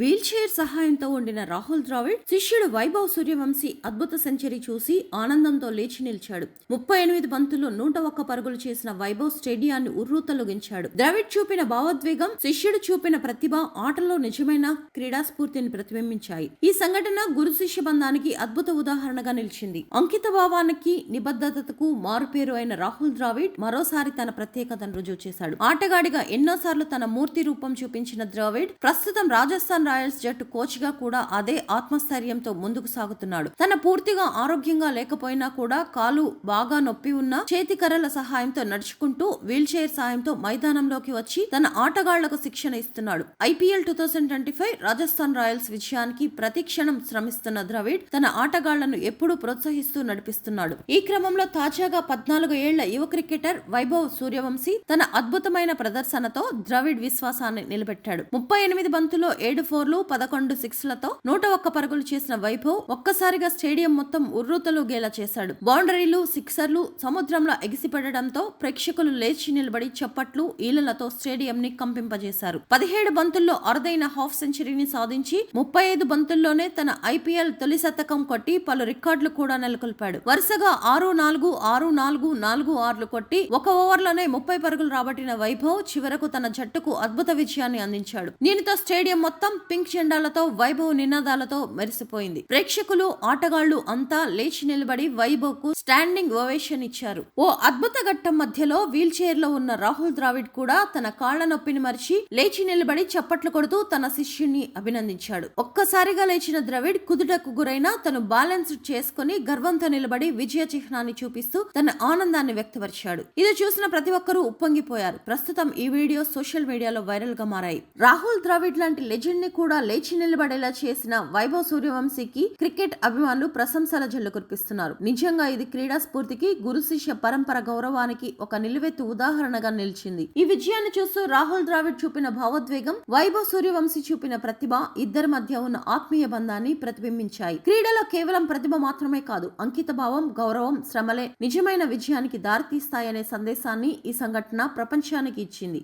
Wheelchair సహాయంతో ఉండిన రాహుల్ ద్రావిడ్ శిష్యుడు వైభవ్ సూర్యవంశీ అద్భుత సెంచరీ చూసి ఆనందంతో లేచి నిలిచాడు. ముప్పై ఎనిమిది బంతుల్లో నూట ఒక్క పరుగులు చేసిన వైభవ్ స్టేడియాన్ని ఉర్రూతలుగించాడు. ద్రావిడ్ చూపిన భావోద్వేగం శిష్యుడు చూపిన ప్రతిభ ఆటలో నిజమైన క్రీడాస్ఫూర్తిని ప్రతిబింబించాయి. ఈ సంఘటన గురు శిష్య బంధానికి అద్భుత ఉదాహరణగా నిలిచింది. అంకిత భావానికి నిబద్ధతకు మారుపేరు అయిన రాహుల్ ద్రావిడ్ మరోసారి తన ప్రత్యేకతను రుజువు చేశాడు. ఆటగాడిగా ఎన్నోసార్లు తన మూర్తి రూపం చూపించిన ద్రావిడ్ ప్రస్తుతం రాజస్థాన్ రాయల్స్ జట్టు కోచ్గా కూడా అదే ఆత్మస్థైర్యంతో ముందుకు సాగుతున్నాడు. తన పూర్తిగా ఆరోగ్యంగా లేకపోయినా కూడా కాలు బాగా నొప్పి ఉన్న చేతికర్రల సహాయంతో నడుచుకుంటూ వీల్ చైర్ సాయంతో మైదానంలోకి వచ్చి తన ఆటగాళ్ళకు శిక్షణ ఇస్తున్నాడు. IPL two thousand twenty five Rajasthan Royals విజయానికి ప్రతి క్షణం శ్రమిస్తున్న ద్రవిడ్ తన ఆటగాళ్ళను ఎప్పుడూ ప్రోత్సహిస్తూ నడిపిస్తున్నాడు. ఈ క్రమంలో తాజాగా పద్నాలుగు ఏళ్ళ యువ క్రికెటర్ వైభవ్ సూర్యవంశీ తన అద్భుతమైన ప్రదర్శనతో ద్రవిడ్ విశ్వాసాన్ని నిలబెట్టాడు. ముప్పై ఎనిమిది బంతుల్లో ఏడు ఫోర్లు పదకొండు సిక్స్లతో నూట ఒక్క పరుగులు చేసిన వైభవ్ ఒక్కసారిగా స్టేడియం మొత్తం ఉర్రూతలుగేలా చేశాడు. బౌండరీలు సిక్సర్లు సముద్రంలో ఎగిసిపడడంతో ప్రేక్షకులు లేచి నిలబడి చప్పట్లు ఈలలతో స్టేడియం ని కంపింపజేశారు. పదిహేడు బంతుల్లో అరుదైన హాఫ్ సెంచరీని సాధించి ముప్పై ఐదు బంతుల్లోనే తన ఐపీఎల్ తొలి శతకం కొట్టి పలు రికార్డులు కూడా నెలకొల్పాడు. వరుసగా ఆరు నాలుగు ఆరు నాలుగు నాలుగు ఆర్లు కొట్టి ఒక ఓవర్లోనే ముప్పై పరుగులు రాబట్టిన వైభవ్ చివరకు తన జట్టుకు అద్భుత విజయాన్ని అందించాడు. దీనితో స్టేడియం మొత్తం పింక్ జెండాలతో వైభవ్ నినాదాలతో మెరిసిపోయింది. ప్రేక్షకులు ఆటగాళ్ళు అంతా లేచి నిలబడి వైభవ్కు స్టాండింగ్ ఓవేషన్ ఇచ్చారు. ఓ అద్భుత ఘట్టం మధ్యలో వీల్ చైర్లో ఉన్న రాహుల్ ద్రావిడ్ కూడా తన కాళ్ళ నొప్పిని మరిచి లేచి నిలబడి చప్పట్లు కొడుతూ తన శిష్యుణ్ణి అభినందించాడు. ఒక్కసారిగా లేచిన ద్రవిడ్ కుదుటకు గురైనా తను బ్యాలెన్స్ చేసుకుని గర్వంతో నిలబడి విజయ చిహ్నాన్ని చూపిస్తూ తన ఆనందాన్ని వ్యక్తపరిచాడు. ఇది చూసిన ప్రతి ఒక్కరూ ఉప్పొంగిపోయారు. ప్రస్తుతం ఈ వీడియో సోషల్ మీడియాలో వైరల్గా మారాయి. రాహుల్ ద్రావిడ్ లాంటి లెజెండ్ని కూడా లేచి నిలబడేలా చేసిన వైభవ్ సూర్యవంశీకి క్రికెట్ అభిమానులు ప్రశంసల జల్లు కురిపిస్తున్నారు. నిజంగా ఇది క్రీడా స్ఫూర్తికి గురు శిష్య పరంపర గౌరవానికి ఒక నిలువెత్తు ఉదాహరణగా నిలిచింది. ఈ విజయాన్ని చూస్తూ రాహుల్ ద్రావిడ్ చూపిన భావోద్వేగం వైభవ్ సూర్యవంశీ చూపిన ప్రతిభ ఇద్దరి మధ్య ఉన్న ఆత్మీయ బంధాన్ని ప్రతిబింబించాయి. క్రీడలో కేవలం ప్రతిభ మాత్రమే కాదు అంకిత భావం గౌరవం శ్రమలే నిజమైన విజయానికి దారితీస్తాయనే సందేశాన్ని ఈ సంఘటన ప్రపంచానికి ఇచ్చింది.